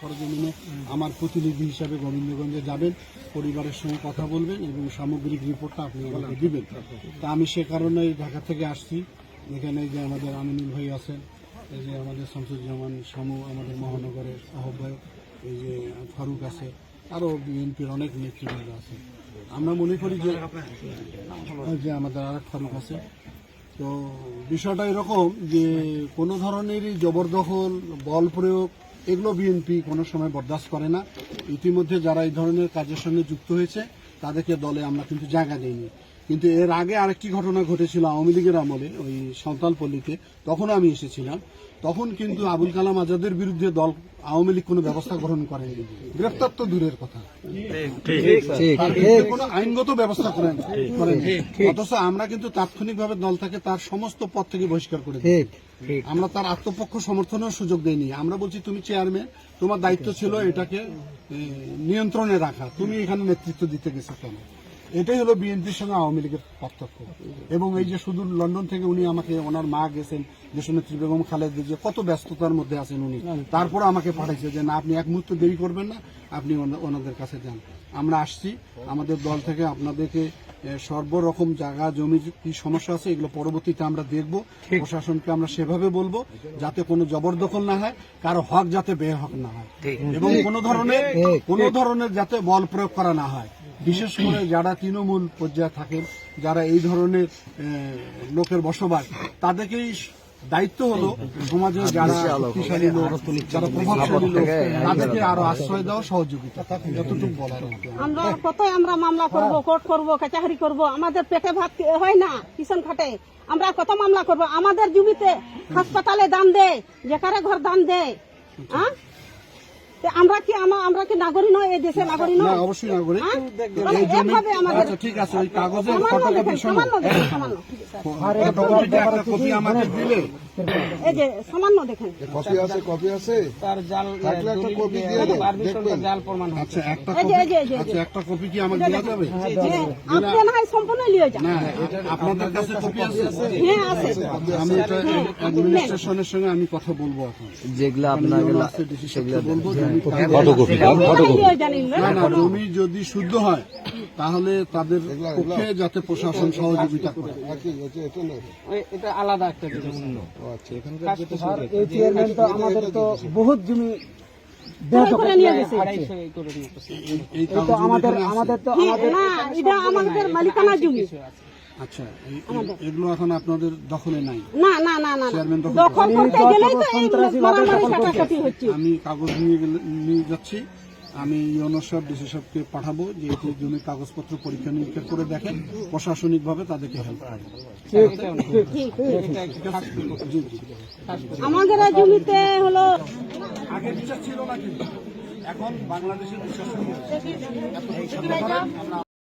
সরজমিনে আমার প্রতিনিধি হিসাবে গোবিন্দগঞ্জে যাবেন, পরিবারের সঙ্গে কথা বলবেন এবং সামগ্রিক রিপোর্টটা আপনি আমাকে দিবেন। তা আমি সে কারণে ঢাকা থেকে আসছি। এখানে যে আমাদের আমিনুল ভাই আছেন, এই যে আমাদের শামসুজ্জামান শামু, আমাদের মহানগরের আহ্বায়ক, এই যে ফারুক আছে, আরও বিএনপির অনেক নেতৃবৃন্দ আছে। আমরা মনে করি যে যে আমাদের আরেক ফারুক আছে। তো বিষয়টা এরকম যে কোনো ধরনেরই জবরদখল, বল প্রয়োগ এগুলো বিএনপি কোনো সময় বরদাস্ত করে না। ইতিমধ্যে যারা এই ধরনের কাজের সঙ্গে যুক্ত হয়েছে, তাদেরকে দলে আমরা কিন্তু জায়গা দিইনি। কিন্তু এর আগে আরেকটি ঘটনা ঘটেছিল আওয়ামী লীগের আমলে ওই সাঁওতালপল্লীতে। তখন আমি এসেছিলাম। তখন কিন্তু আবুল কালাম আজাদের বিরুদ্ধে দল আওয়ামী লীগ কোনো ব্যবস্থা গ্রহণ করেনি। গ্রেফতার তো দূরের কথা। কোনো আইনগত ব্যবস্থা করেন। অথচ আমরা কিন্তু তাৎক্ষণিকভাবে দল থেকে তার সমস্ত পদ থেকে বহিষ্কার করে আমরা তার আত্মপক্ষ সমর্থনের সুযোগ দেইনি। আমরা বলছি তুমি চেয়ারম্যান তোমার দায়িত্ব ছিল এটাকে নিয়ন্ত্রণে রাখা। তুমি এখানে নেতৃত্ব দিতে গেছো কেন? এটাই হলো বিএনপির সঙ্গে আওয়ামী লীগের পার্থক্য। এবং এই যে শুধু লন্ডন থেকে উনি আমাকে ওনার মা গেছেন দেশনেত্রী বেগম খালেদা যে কত ব্যস্ততার মধ্যে আছেন উনি। তারপর আমাকে পাঠাইছে যে না আপনি এক মুহূর্ত দেরি করবেন না আপনি ওনাদের কাছে যান। আমরা আসছি আমাদের দল থেকে আপনাদেরকে সর্বরকম জায়গা জমি কি সমস্যা আছে এগুলো পরবর্তীতে আমরা দেখব। প্রশাসনকে আমরা সেভাবে বলব যাতে কোনো জবরদখল না হয় কারও হক যাতে বেহক না হয়। এবং কোনো ধরনের কোনো ধরনের যাতে বল প্রয়োগ করা না হয়। বিশেষ করে যারা তৃণমূল পর্যায়ে থাকেন যারা এই ধরনের লোকের বসবাস তাদেরকেই দায়িত্ব হলো সমাজে যারা শক্তিশালী লোক যারা প্রভাবশালী লোক তাদেরকে আরও আশ্রয় দেওয়া সহযোগিতা যতটুকু বলার মতো। আমরা কতই আমরা মামলা করব কোর্ট করব কাচাহারি করব? আমাদের পেটে ভাত হয় না কিষণ খাটে। আমরা কত মামলা করব? আমাদের জমিতে হাসপাতালে দান দেয় যেখানে ঘর দান দেয় হ্যাঁ আমরা কি আমা- আমরা কি নাগরিক নয়? এই দেশের নাগরিক নয়? অবশ্যই না করে হ্যাঁ? মানে আমাদের আচ্ছা ঠিক আছে ওই কাগজের ফটোকপি সামান্য দেখেন সামান্য। ফটোকপিটা একটা কপি আমাকে দিলে। এই যে সামান্য দেখেন। কপি আছে কপি আছে। তার জাল থাকলে একটা কপি দিয়ে দেন দেখবেন। জাল প্রমাণ হয় আচ্ছা একটা কপি। আচ্ছা একটা কপি কি আমাকে দেওয়া যাবে? হ্যাঁ, আপনি না সম্পূর্ণ লিয়ে যান। না আপনাদের কাছে কপি আছে। হ্যাঁ আছে। আমি এটা অ্যাডমিনিস্ট্রেশনের সঙ্গে আমি কথা বলব এখন। যেগুলো আছে, ডিসি বলব ফটোকপি জমি যদি শুদ্ধ হয় তাহলে তাদের পক্ষে যাতে প্রশাসন সহযোগিতা করে। এটা আলাদা একটা আচ্ছা এখানকার যেটা এই চেয়ারম্যান তো আমাদের তো বহুত জমি আমাদের আমাদের তো হ্যাঁ, আমাদের মালিকানা জমি। আচ্ছা এই- এই- এগুলো এখন আপনাদের দখলে নাই? না না না না না। দখল দখল করতে গেলেই তো এই হচ্ছে। আমি কাগজ নিয়ে গেলে নিয়ে যাচ্ছি। আমি ডিসি সাহেবকে পাঠাবো যে জমির কাগজপত্র পরীক্ষা নিরীক্ষা করে দেখেন। প্রশাসনিকভাবে তাদেরকে হেল্প করবে জি আমাদের জমিতে হলো আগে ছিল না কিন্তু। এখন বাংলাদেশের